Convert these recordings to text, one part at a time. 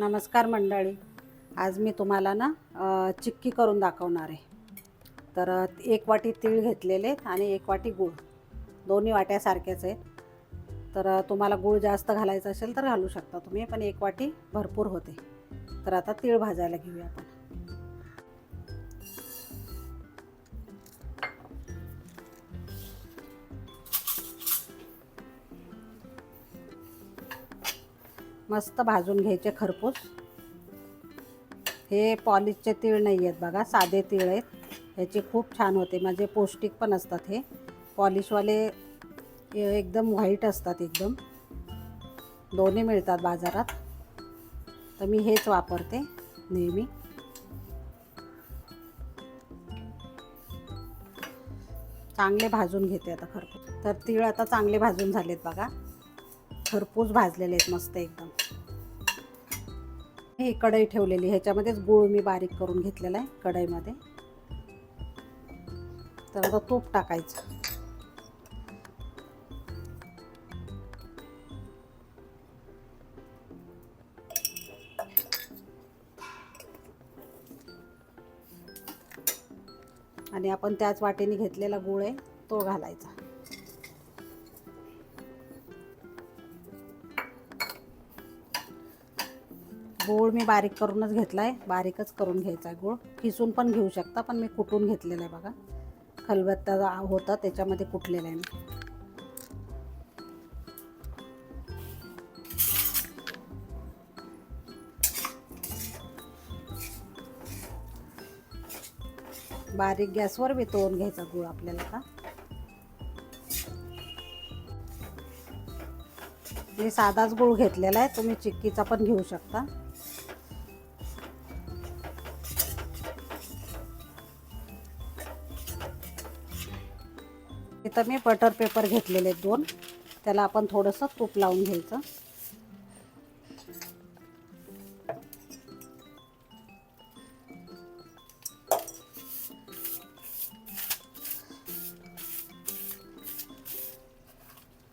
नमस्कार मंडळी. आज मी तुम्हाला ना चिक्की करून दाखवणार आहे. तर एक वाटी तीळ घेतलेले आहेत आणि एक वाटी गूळ. दोन्ही वाट्या सारख्याच आहेत. तर तुम्हाला गूळ जास्त घालायचं असेल तर घालू शकता तुम्ही पण एक वाटी भरपूर होते. तर आता तीळ भाजायला घेऊया आपण. मस्त भाजून घ्यायचे खरपूस. हे पॉलिशचे तीळ नाही आहेत बघा साधे तीळ आहेत. ह्याचे खूप छान होते म्हणजे पौष्टिक पण असतात हे. पॉलिशवाले एकदम व्हाईट असतात एकदम. दोन्ही मिळतात बाजारात. तर मी हेच वापरते नेहमी. चांगले भाजून घेते आता खरपूस. तर तीळ आता चांगले भाजून झालेत बघा. खरपूस भाजलेले आहेत मस्त एकदम. ही कढई ठेवलेली ह्याच्यामध्येच गूळ मी बारीक करून घेतलेला आहे कढईमध्ये. तर आता तूप टाकायचं. आणि आपण त्याच वाटेने घेतलेला गूळ आहे तो घालायचा. गूळ मी बारीक करूनच घेतला आहे बारीकच करून घ्यायचा आहे गूळ. किसून पण घेऊ शकता पण मी कुटून घेतलेला आहे बघा. खलबत्ता होता त्याच्यामध्ये कुटलेला आहे मी. बारीक गॅसवर वितळून घ्यायचा गूळ आपल्याला का? मी साधाच गूळ घेतलेला आहे. तुम्ही चिक्कीचा पण घेऊ शकता. इथं मी बटर पेपर घेतलेले आहेत दोन. त्याला आपण थोडंसं तूप लावून घ्यायचं.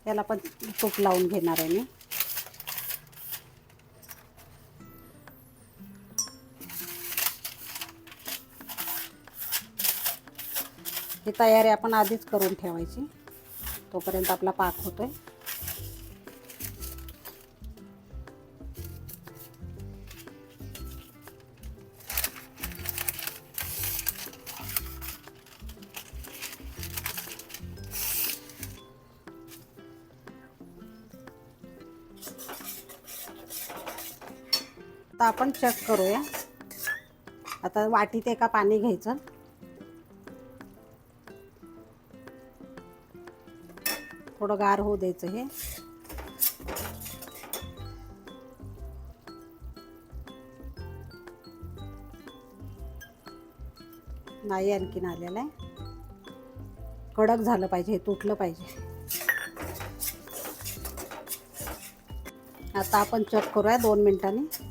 त्याला पण तूप लावून घेणार आहे मी. ही तयारी आपण आधीच करून ठेवायची. तोपर्यंत आपला पाक होतोय. आता आपण चेक करूया. आता वाटीत एका पाणी घ्यायचं. थोडं गार होऊ द्यायचं हे. नाही आणखीन आलेलं आहे. कडक झालं पाहिजे हे तुटलं पाहिजे. आता आपण चेक करूया दोन मिनिटांनी.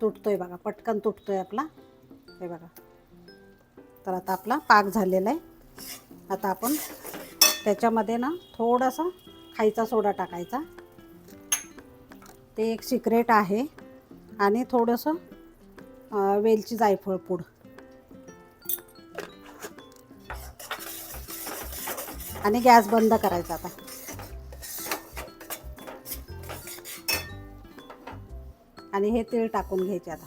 तुटतोय बघा पटकन तुटतोय आपला. हे बघा. तर आता आपला पाक झालेला आहे. आता आपण त्याच्यामध्ये ना थोडासा खायचा सोडा टाकायचा. ते एक सिक्रेट आहे. आणि थोडंसं वेलची जायफळ पूड. आणि गॅस बंद करायचा आता. आणि हे तीळ टाकून घ्यायचे आता.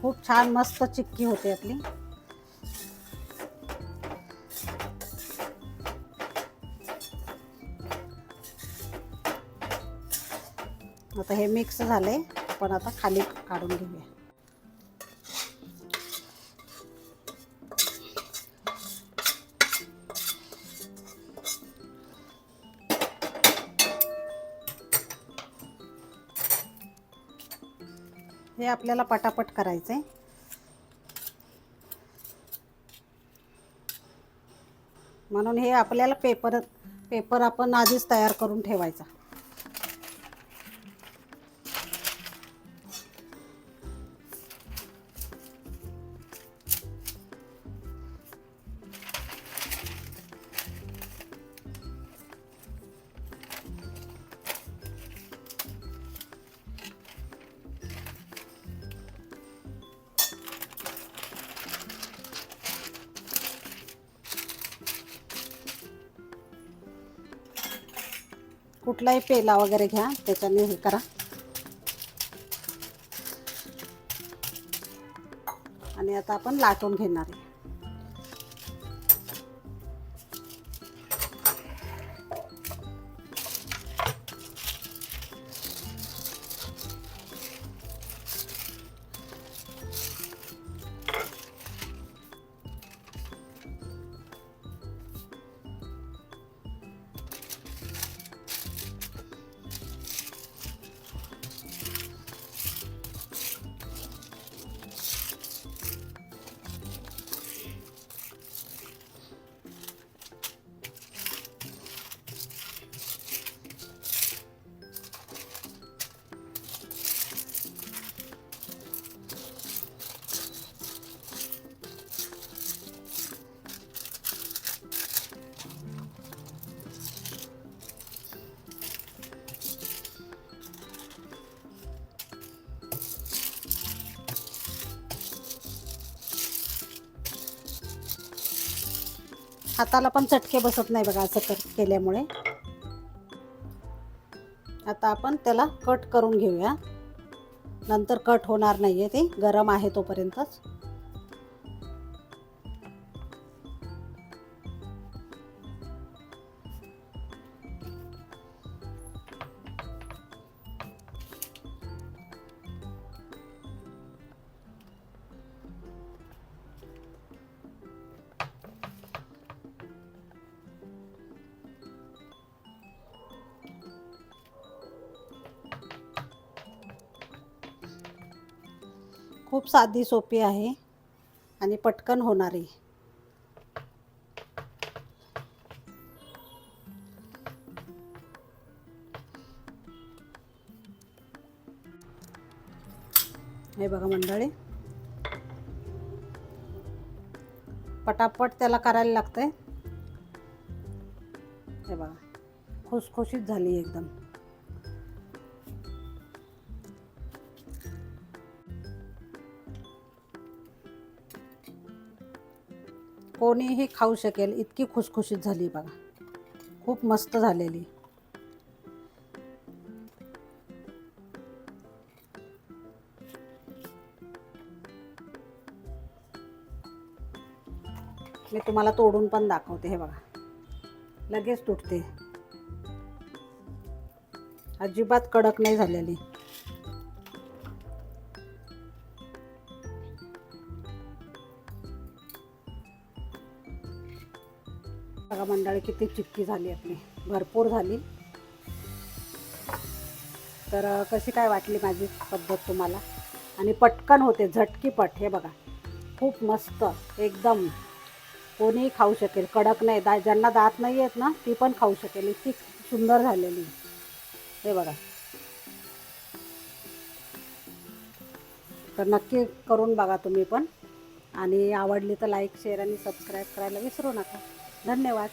खूप छान मस्त चिक्की होते आपली आता हे मिक्स झाले पण आता खाली काढून घेऊया. हे आपल्याला पटापट करायचं आहे म्हणून हे आपल्याला पेपर पेपर आपण आधीच तयार करून ठेवायचा. कुठलाही पेला वगैरे घ्या त्याच्याने हे करा. आणि आता आपण लाटून घेणार आहे. हाताला पण चटके बसत नाही बघा असं कर केल्यामुळे. आता आपण त्याला कट करून घेऊया. नंतर कट होणार नाही आहे ते गरम आहे तोपर्यंतच. खूप साधी सोपी आहे आणि पटकन होणारी. हे बघा मंडळी. पटापट त्याला करायला लागतंय. हे बघा खुसखुशीत झाली एकदम. कोणीही खाऊ शकेल इतकी खुसखुशीत झाली बघा. खूप मस्त झालेली. मी तुम्हाला तोडून पण दाखवते हे बघा. लगेच तुटते. अजिबात कडक नाही झालेली. बघा मंडळी किती चिटकी झाली आपली. भरपूर झाली. तर कशी काय वाटली माझी पद्धत तुम्हाला? आणि पटकन होते झटकीपट हे बघा. खूप मस्त एकदम. कोणीही खाऊ शकेल कडक नाही. दा ज्यांना दात नाही आहेत ना ती पण खाऊ शकेल. इतकी सुंदर झालेली. हे बघा. तर नक्की करून बघा तुम्ही पण. आणि आवडली तर लाईक शेअर आणि सबस्क्राईब करायला विसरू नका. धन्यवाद.